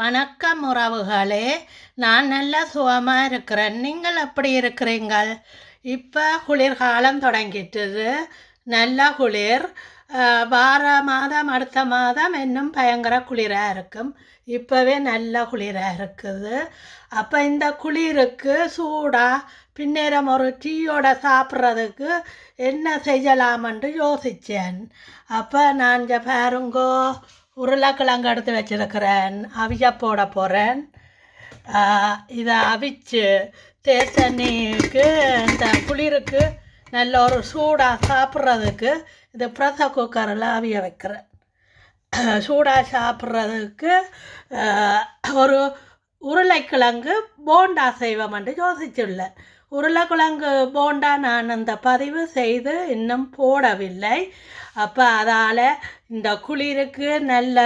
வணக்கம் உறவுகளே. நான் நல்லா சுகமாக இருக்கிறேன். நீங்கள் எப்படி இருக்கிறீங்கள் இப்போ குளிர்காலம் தொடங்கிட்டுது. நல்ல குளிர். வார மாதம் அடுத்த மாதம் இன்னும் பயங்கர குளிராக இருக்கும். இப்போவே நல்ல குளிராக இருக்குது. அப்போ இந்த குளிருக்கு சூடாக பின்னேரம் ஒரு டீயோட சாப்பிட்றதுக்கு என்ன செய்யலாமென்று யோசித்தேன் அப்போ நான் பாருங்கோ உருளைக்கிழங்கு எடுத்து வச்சுருக்கிறேன். அவிய போட போகிறேன் இதை அவிச்சு தேசண்ணிக்கு இந்த குளிருக்கு நல்ல ஒரு சூடாக சாப்பிட்றதுக்கு இது ப்ரெஷர் குக்கரில் அவிய வைக்கிறேன். சூடாக சாப்பிட்றதுக்கு ஒரு உருளைக்கிழங்கு போண்டா செய்வோம்னு யோசிச்சுள்ளேன். உருளைக்கிழங்கு போண்டா நான் அந்த பதிவு செய்து இன்னும் போடவில்லை. அப்போ அதால் இந்த குளிருக்கு நல்ல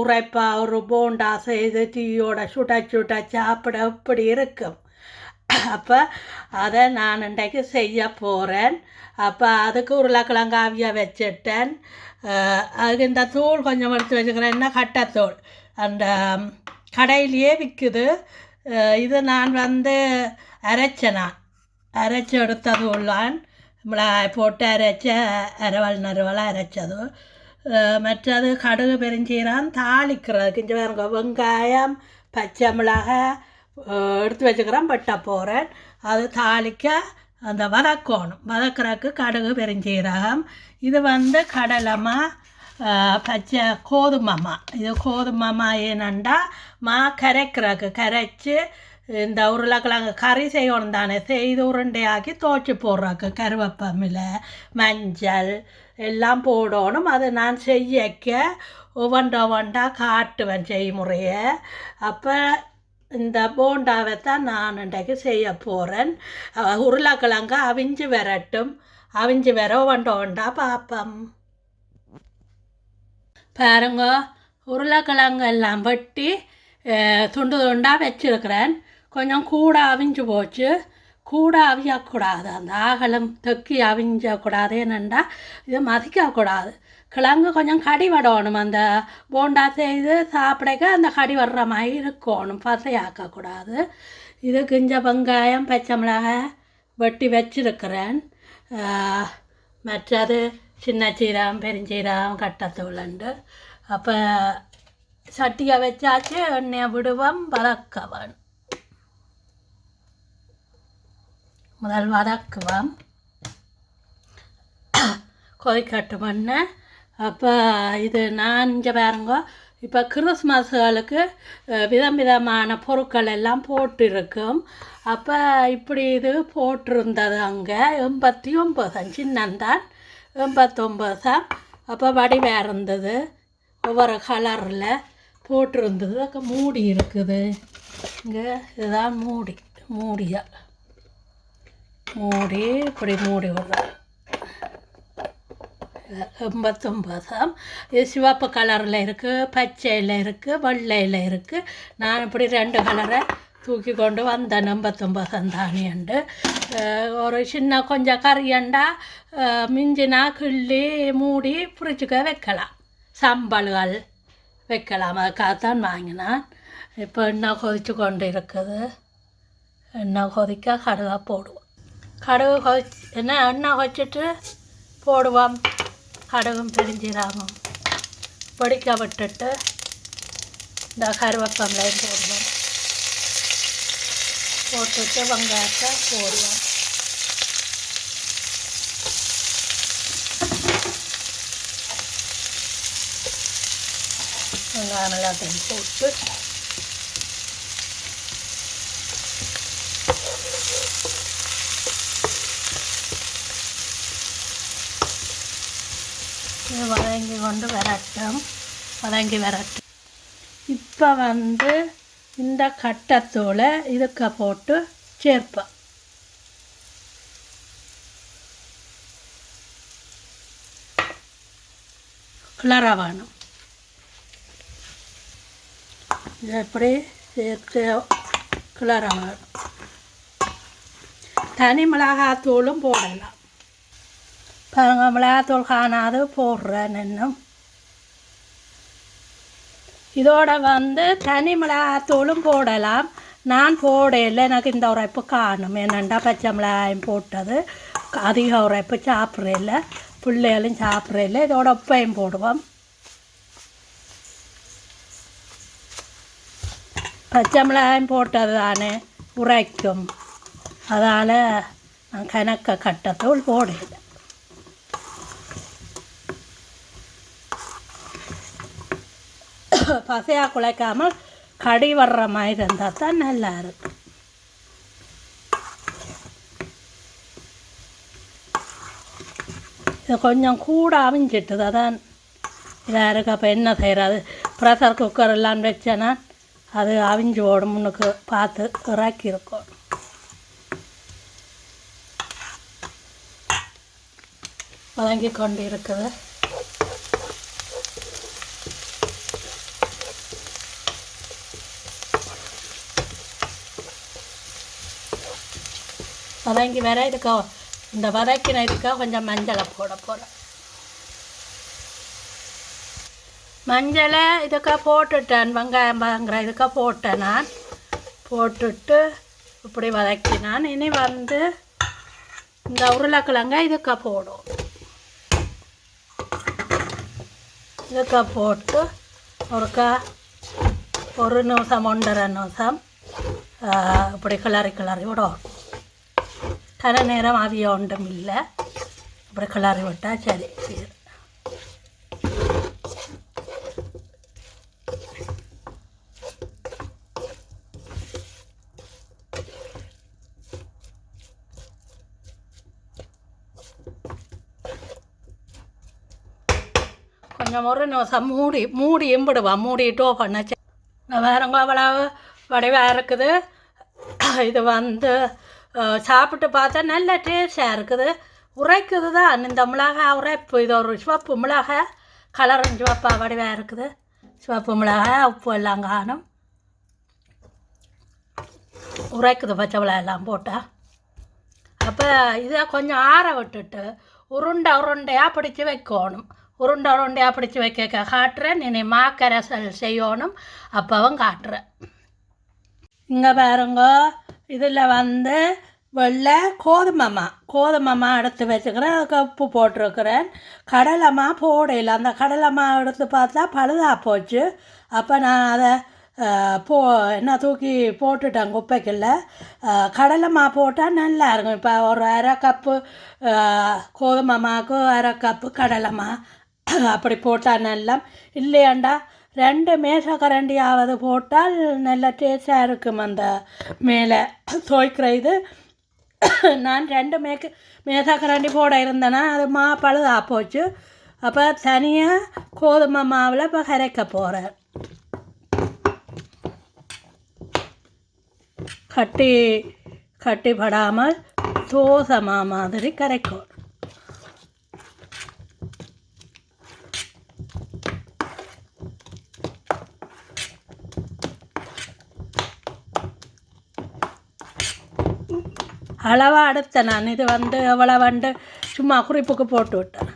உரைப்பாக ஒரு போண்டா செய்து டீயோட சுட சுட சாப்பிட இப்படி இருக்கும். அப்போ அதை நான் இன்றைக்கு செய்ய போகிறேன் அப்போ அதுக்கு உருளைக்கிழங்கு வச்சுட்டேன். அதுக்கு இந்த தூள் கொஞ்சம் எடுத்து வச்சுக்கிறேன். என்ன கட்டத்தூள் அந்த கடையிலேயே விற்குது இது நான் வந்து அரைச்சனா அரைச்சி எடுத்தது உள்ளான் மிளகாய் போட்டு அரைச்ச அரவல் நறுவலாக அரைச்சது மற்றது கடுகு பெருஞ்சீரம் தாளிக்கிறதுக்கு கிஞ்சி பாருங்க வெங்காயம் பச்சை மிளகாய் எடுத்து வச்சுக்கிறேன் வெட்ட போகிறேன் அது தாளிக்க அந்த வதக்கணும் வதக்கிறக்கு கடுகு பெருஞ்சீரகம் இது வந்து கடலைமா பச்சை கோதுமைமா இது கோதுமைமா ஏனண்டா மா கரைக்கிறக்கு கரைச்சி இந்த உருளைக்கிழங்கு கறி செய்யணும் தானே. செய்து உருண்டையாக்கி துவச்சி போடுறதுக்கு கருவேப்பமில் மஞ்சள் எல்லாம் போடணும். அது நான் செய்யக்க ஒவ்வொன்றா ஒவ்வொன்றா காட்டுவேன் செய்முறையை. அப்போ இந்த போண்டாவை தான் நான் இன்றைக்கு செய்ய போகிறேன் உருளைக்கிழங்கு அவிஞ்சு வரட்டும். அவிஞ்சு வர ஒவ்வொன்றா ஒன்றா பார்ப்போம். பாருங்க உருளைக்கிழங்கு எல்லாம் வெட்டி துண்டு துண்டாக வச்சுருக்கிறேன். கொஞ்சம் கூட அவிஞ்சு போச்சு. கூட அவியக்கூடாது. அந்த ஆகலம் தொக்கி அவிஞ்சக்கூடாது. என்னண்டா இது மதிக்கக்கூடாது. கிழங்கு கொஞ்சம் கடி விடணும். அந்த போண்டா செய்து சாப்பிடக்க அந்த கடி வர்ற மாதிரி இருக்கணும். பசையாக்கக்கூடாது. இது கிஞ்ச வெங்காயம் பச்சை மிளகாய் வெட்டி வச்சிருக்கிறேன். மற்றது சின்ன சீரகம் பெருஞ்சீரகம் கட்டத்தூளுண்டு அப்போ சட்டியை வச்சாச்சு எண்ணெயை விடுவோம் வதக்கவன் முதல் வதக்குவோம் கொதிக்கட்டு பண்ண அப்போ இது நான் இங்கே பாருங்க இப்போ கிறிஸ்மஸ்களுக்கு விதம் விதமான பொருட்கள் எல்லாம் போட்டிருக்கும் அப்போ இப்படி இது போட்டிருந்தது அங்கே எண்பத்தி ஒம்பது சின்னந்தான் எண்பத்தொம்பதாம் அப்போ வடிவாக இருந்தது ஒவ்வொரு கலரில் போட்டிருந்தது அங்கே மூடி இருக்குது இங்கே இதுதான் மூடி மூடியா மூடி இப்படி மூடி விடுறோம் எண்பத்தொம்பதாம் இது சிவப்பு கலரில் இருக்குது பச்சையில் இருக்குது வெள்ளையில் இருக்குது நான் இப்படி ரெண்டு கலரை தூக்கி கொண்டு வந்தேன். எண்பத்தொம்பதாம் தானியண்டு ஒரு சின்ன கொஞ்சம் கறியண்டா மிஞ்சினா கிள்ளி மூடி ஃப்ரிட்ஜுக்கு வைக்கலாம். சம்பல்கள் வைக்கலாம். அதுக்காகத்தான் வாங்கினான். இப்போ எண்ணெய் கொதித்து கொண்டு இருக்குது. எண்ணெய் கொதிக்க கடுகாக போடுவோம். கடுகு கொதி என்ன எண்ணெய் கொதிச்சிட்டு போடுவோம். கடுகும் பிரிஞ்சிடாகும் பொடிக்க விட்டுட்டு இந்த கருவேப்பங்களையும் போடுவோம். போட்டுட்டு வெங்காயத்தை போடுவோம். வெங்காயம் எல்லாத்தையும் போட்டு இது வதங்கி கொண்டு விரட்டும். வதங்கி விரட்டும். இப்போ வந்து இந்த கட்டத்தூளை இதுக்க போட்டு சேர்ப்பேன் கிளற வேணும். இது எப்படி சேர்த்து கிளற வேணும். தனி மிளகாத்தூளும் போடலாம். பாருங்க மிளகாத்தூள் காணாது போடுறேன் இதோட வந்து தனி மிளகாத்தூளும் போடலாம். நான் போடையில் எனக்கு இந்த உரைப்பு காணும். என்னண்டா பச்சை மிளகாயும் போட்டது? அதிக உரைப்பு சாப்பிட்றதில்ல பிள்ளைகளும் சாப்பிட்றதில்ல இதோட உப்பையும் போடுவோம். பச்சை மிளகாயும் போட்டது தானே? உரைக்கும். அதால் நான் கணக்க கட்டத்தூள் போடல. பசையாக குழைக்காமல் கடி வர்ற மாதிரி இருந்தால் தான் நல்லா இருக்கும். இது கொஞ்சம் கூட அவிஞ்சிட்டுது அதான் இதாக இருக்கு. அப்போ என்ன செய்கிறது ப்ரெஷர் குக்கர் எல்லாம் வச்சேன்னா அது அவிஞ்சு ஓடும் முன்னுக்கு பார்த்து இறக்கி இருக்கும் கொண்டு இருக்குது வதங்கி வர இதுக்கா இந்த வதக்கின இதுக்காக கொஞ்சம் மஞ்சளை போட போகிறேன் மஞ்சளை இதுக்காக போட்டுட்டேன். வெங்காயம் வாங்குற இதுக்காக போட்டேன் நான். போட்டுட்டு இப்படி வதக்கினான். இனி வந்து இந்த உருளைக்கிழங்க இதுக்காக போடும் இதுக்காக போட்டு ஒருக்கா ஒரு நிமிஷம் ஒன்றரை நிமிஷம் இப்படி கிளறி கிளறி விடும் கரை நேரம் அவிய ஒன்றும் இல்லை. அப்படி கிளறி விட்டால் சரி. கொஞ்சம் ஒரு நிமிஷம் மூடி மூடி எம்பிடுவா. மூடிட்டோ பண்ண வேறங்க அவ்வளவு வடிவாக இருக்குது. இது வந்து சாப்பிட்டு பார்த்தா நல்ல டேஸ்டாக இருக்குது. உரைக்குது தான் இந்த மிளகாய் உரைப்பு இது ஒரு சிவப்பு மிளகாய் கலரும் சிவப்பாக வடிவாக இருக்குது. சிவப்பு மிளகாய் உப்பு எல்லாம் காணும். உரைக்குது பச்சை மிளகாய் எல்லாம் போட்டால் அப்போ இதை கொஞ்சம் ஆற விட்டுட்டு உருண்டை உருண்டையாக பிடிச்சி வைக்கணும். உருண்டை உருண்டையாக பிடிச்சி வைக்க காட்டுறேன். நீ மாக்கரசல் செய்யணும். அப்பவும் காட்டுறேன். இங்கே பாருங்க. இதில் வந்து வெள்ளை கோதுமைமா. கோதுமைமா எடுத்து வச்சுக்கிறேன். அதுக்கு உப்பு போட்டிருக்கிறேன். கடலைமா போடையில் அந்த கடலைமா எடுத்து பார்த்தா பழுதா போச்சு. அப்போ நான் அதை போ என்ன தூக்கி போட்டுட்டேன் குப்பைக்குள்ள. கடலைமா போட்டால் நல்லா இருக்கும். இப்போ ஒரு அரை கப்பு கோதுமைமாவுக்கு கோதுமை மாவுக்கு அரை கப்பு கடலைமா அப்படி போட்டால் நல்லா இல்லையாண்டா? ரெண்டு மேசக்கரண்டியாவது போட்டால் நல்ல டேஸ்டாக இருக்கும் அந்த மேலே. துவைக்கிற இது. நான் ரெண்டு மேக்கு மேசக்கரண்டி போட இருந்தேன்னா அது மா பழுதா போச்சு. அப்போ தனியாக கோதுமை மாவில் இப்போ கரைக்க போகிறேன் கட்டி கட்டிப்படாமல் தோசை மா மாதிரி கரைக்கும். அளவாக எடுத்தேன் நான் இது வந்து எவ்வளோ வந்து சும்மா குறிப்புக்கு போட்டு விட்டேன்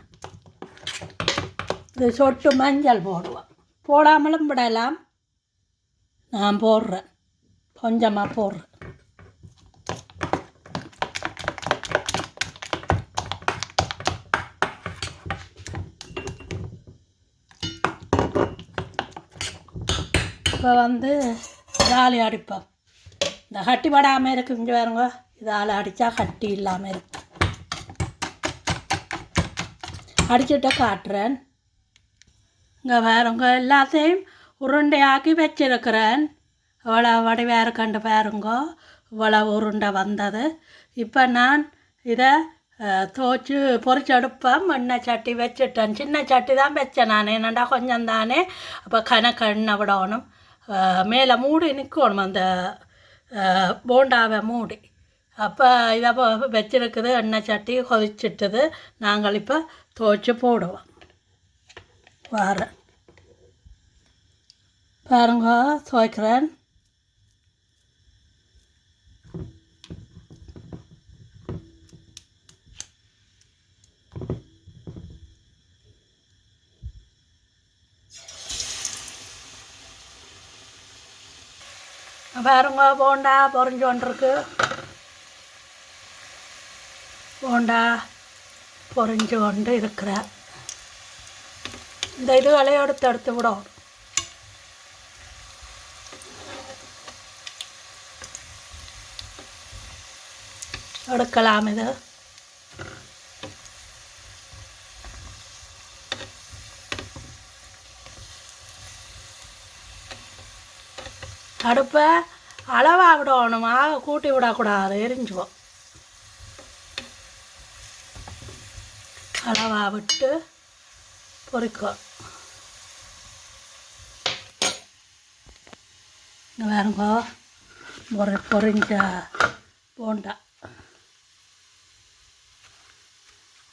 இது சொட்டு மஞ்சள் போடுவோம் போடாமலும் விடலாம் நான் போடுறேன் கொஞ்சமாக போடுறேன் இப்போ வந்து ஜாலி அடிப்போம் இந்த ஹட்டி படாமல் இருக்கு பாருங்க இதால் அடித்தா கட்டி இல்லாமல் இருக்கு. அடிச்சுட்டா காட்டுறேன். இங்கே பாருங்க எல்லாத்தையும் உருண்டையாக்கி வச்சிருக்கிறேன். இவ்வளோ வடிவாக இருக்கண்டு பாருங்கோ. இவ்வளோ உருண்டை வந்தது. இப்போ நான் இதை துவச்சி பொறிச்செடுப்பேன். எண்ணெய் சட்டி வச்சுட்டேன். சின்ன சட்டி தான் வச்சேன் நான். என்னடா கொஞ்சம் தானே? அப்போ கணக்கு எண்ணெய் விடணும். மேலே மூடி நிற்கணும் அந்த போண்டாவை மூடி. அப்போ இதை இப்போ வச்சிருக்குது எண்ணெய் சட்டி கொதிச்சிட்டது. நாங்கள் இப்போ துவைச்சி போடுவோம். வரேன் பாருங்க துவைக்கிறேன். பாருங்க போண்டா பொறிஞ்சு கொண்டிருக்கு போண்டா பொறிஞ்சு கொண்டு இருக்கிற இந்த இதுகளை எடுத்து எடுத்து விடும். எடுக்கலாம் இது. அடுப்பை அளவாக விடணும்? ஆக கூட்டி விடக்கூடாது. எரிஞ்சுவோம் அளவாக விட்டு பொரிக்கும் இங்கே பாருங்க பொறி பொரிஞ்ச போண்டா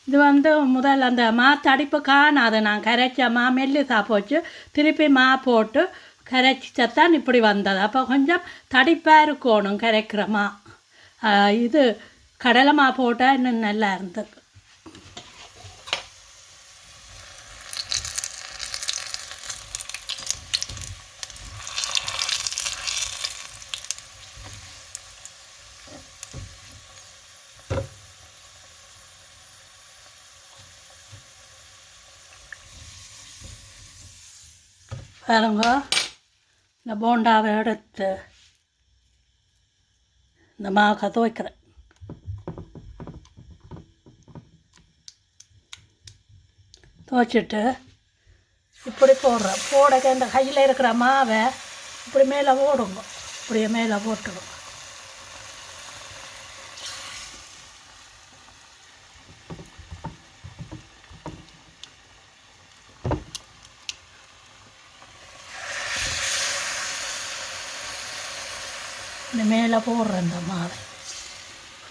இது வந்து முதல்ல அந்த மா தடிப்பு காணாது நான் கரைச்ச மா மெல்லிசா போச்சு திருப்பி மா போட்டு கரைச்சித்தான் இப்படி வந்தது அப்போ கொஞ்சம் தடிப்பாக இருக்கணும் கரைக்கிற மா இது கடலை மா போட்டால் இன்னும் நல்லா இருந்தது பாருங்க. இந்த போண்டாவை எடுத்து இந்த மாவை துவைக்கிறேன். துவைச்சிட்டு இப்படி போடுறேன். போடக்க இந்த கையில் இருக்கிற மாவை இப்படி மேலே போடுங்க. இப்படியே மேலே போட்டுடும். மேலே போடுறேன் இந்த மாவை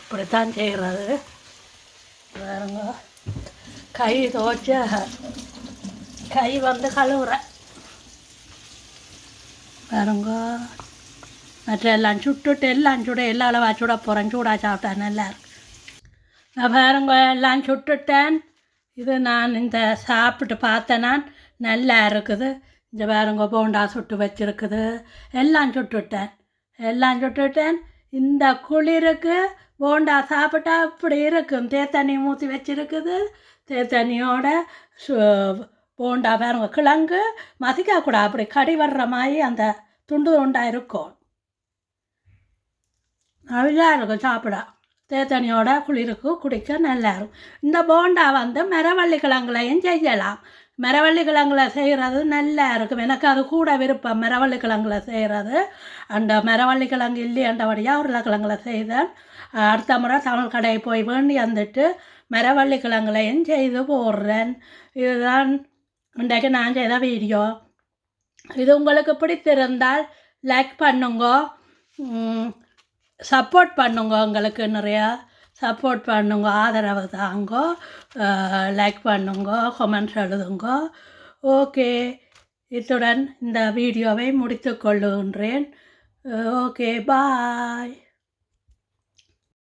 இப்படித்தான் செய்கிறது. பாருங்க. கை துவைச்ச கை வந்து கழுவுறேன் பாருங்க. மற்ற எல்லாம் சுட்டுட்டு எல்லாம் சுட எல்லா அளவா சுட போகிறேன் சூடாக சாப்பிட்டேன் நல்லா இருக்கு. நான் பாருங்க எல்லாம் சுட்டுட்டேன். இது நான் இந்த சாப்பிட்டு பார்த்தேன் நான் நல்லா இருக்குது. இந்த பாருங்க போண்டா சுட்டு வச்சிருக்குது. எல்லாம் சுட்டுட்டேன். எல்லாம் சுட்டுட்டேன். இந்த குளிருக்கு போண்டா சாப்பிட்டா இப்படி இருக்கும். தேத்தண்ணி ஊற்றி வச்சிருக்குது. தேத்தண்ணியோட சு போண்டா பாருங்க கிழங்கு மதிக்கக்கூடாது அப்படி கடி வர்ற மாதிரி அந்த துண்டு துண்டாக இருக்கும். நல்லா இருக்கும் சாப்பிட. தேத்தனியோட குளிருக்கு குடிக்க நல்லா இருக்கும் இந்த போண்டா வந்து மரவள்ளி கிழங்குலையும் செய்யலாம் மரவள்ளி கிழங்குல செய்கிறது நல்லா இருக்கும் எனக்கு அது கூட விருப்பம் மரவள்ளி கிழங்குல செய்கிறது அந்த மரவள்ளி கிழங்கு இல்லையண்டபடியாக உருளைக்கிழங்குல செய்தேன் அடுத்த முறை தமிழ் கடை போய் வேண்டி வந்துட்டு மரவள்ளி கிழங்குலையும் செய்து போடுறேன் இதுதான் இன்றைக்கு நான் செய்த வீடியோ இது உங்களுக்கு பிடித்திருந்தால் லைக் பண்ணுங்க சப்போர்ட் பண்ணுங்க உங்களுக்கு நிறையா சப்போர்ட் பண்ணுங்க ஆதரவு தாங்க லைக் பண்ணுங்க கமெண்ட்ஸ் எழுதுங்க. ஓகே இத்துடன் இந்த வீடியோவை முடித்துக்கொள்ளுகின்றேன் ஓகே பாய்